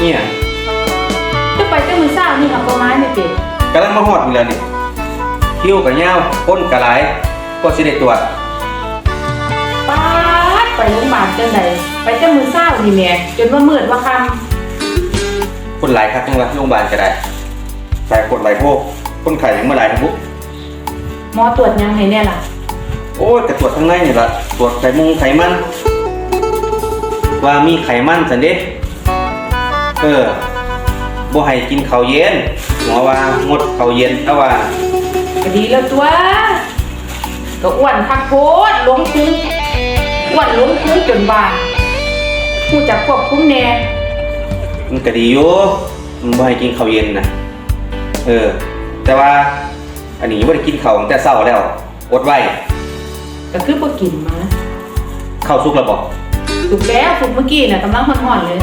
เนี่ยจะไปเจ้ามือเศร้านี่ค่ะประมาณนี่เป็ดกำลังมาหอดอยู่แล้วนี่คิวกับยาวพ้นกระหลายก็สิได้ตรวจป๊าดไปโรงพยาบาลจังใดไปเจ้ามือเศร้านี่แม่จนว่ามืดว่าคคนหลายครับจังหวัดโรงพยาบาลก็ได้หลายคนหลายพวกคนไข้ยังมาหลายทั้งบุกำหมอตรวจยังไงเนี่ยล่ะ โอ้ยกระตรวจข้างในนี่ละตรวจไขมุงไขมัน ว่ามีไขมันสันเด็ เออบ่ให้กินข้าวเย็นหมอว่างดข้าวเย็นแต่ว่าก็ดีแล้วตัว ก็อ้วนคักโพดหลงพุงอ้วนหลงพุงจนบานผู้จักควบคุมแน่มันก็ดีอยู่มันบ่ให้กินข้าวเย็นนะเออ แต่ว่า อันนี้บ่ได้กินข้าวตั้งแต่เช้าแล้วอดไว้ก็คือบ่กินมาข้าวสุกแล้วบ่สุกแล้วสุกเมื่อกี้น่ะกำลังห่อนๆเลย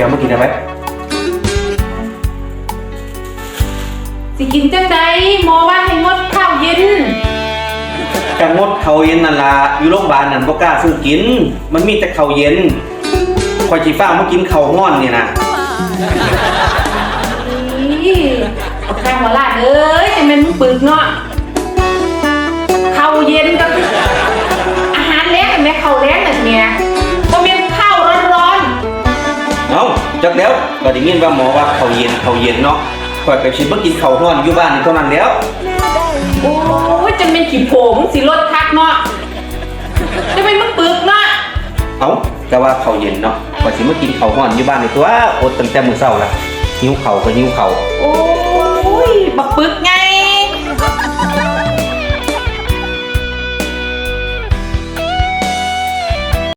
แกเอามากินได้ไหมสิกินจังใดหมอว่าให้งดข้าวเย็นกงดข้าวเย็นนั่นล่ะอยู่โรงพยาบาลนั่นบ่กล้าซื้อกิน มันมีแต่ข้าวเย็นคอยสิฟ้ามากินข้าวร้อนนี่นะนี่เอาข้างหัวลาดเอ้ยจะเป็นมึงปึกเนาะข้าวเย็น จักแล้วก็ได้ยินว่าหมอว่าข้าวเย็นข้าวเย็นเนาะคอยไปสิบ่กินข้าวร้อนอยู่บ้านนี่เท่านั้นแล้วๆโอ้ยจะเป็นขี้โผงสิรถคักเนาะจะเป็นมึงปึกเนาะเอ้าแต่ว่าข้าวเย็นเนาะคอยสิมากินข้าวร้อนอยู่บ้านนี่ตัวอดตั้งแต่มื้อเช้าละหิวข้าวก็หิวข้าว โอ้ยบักปึกไง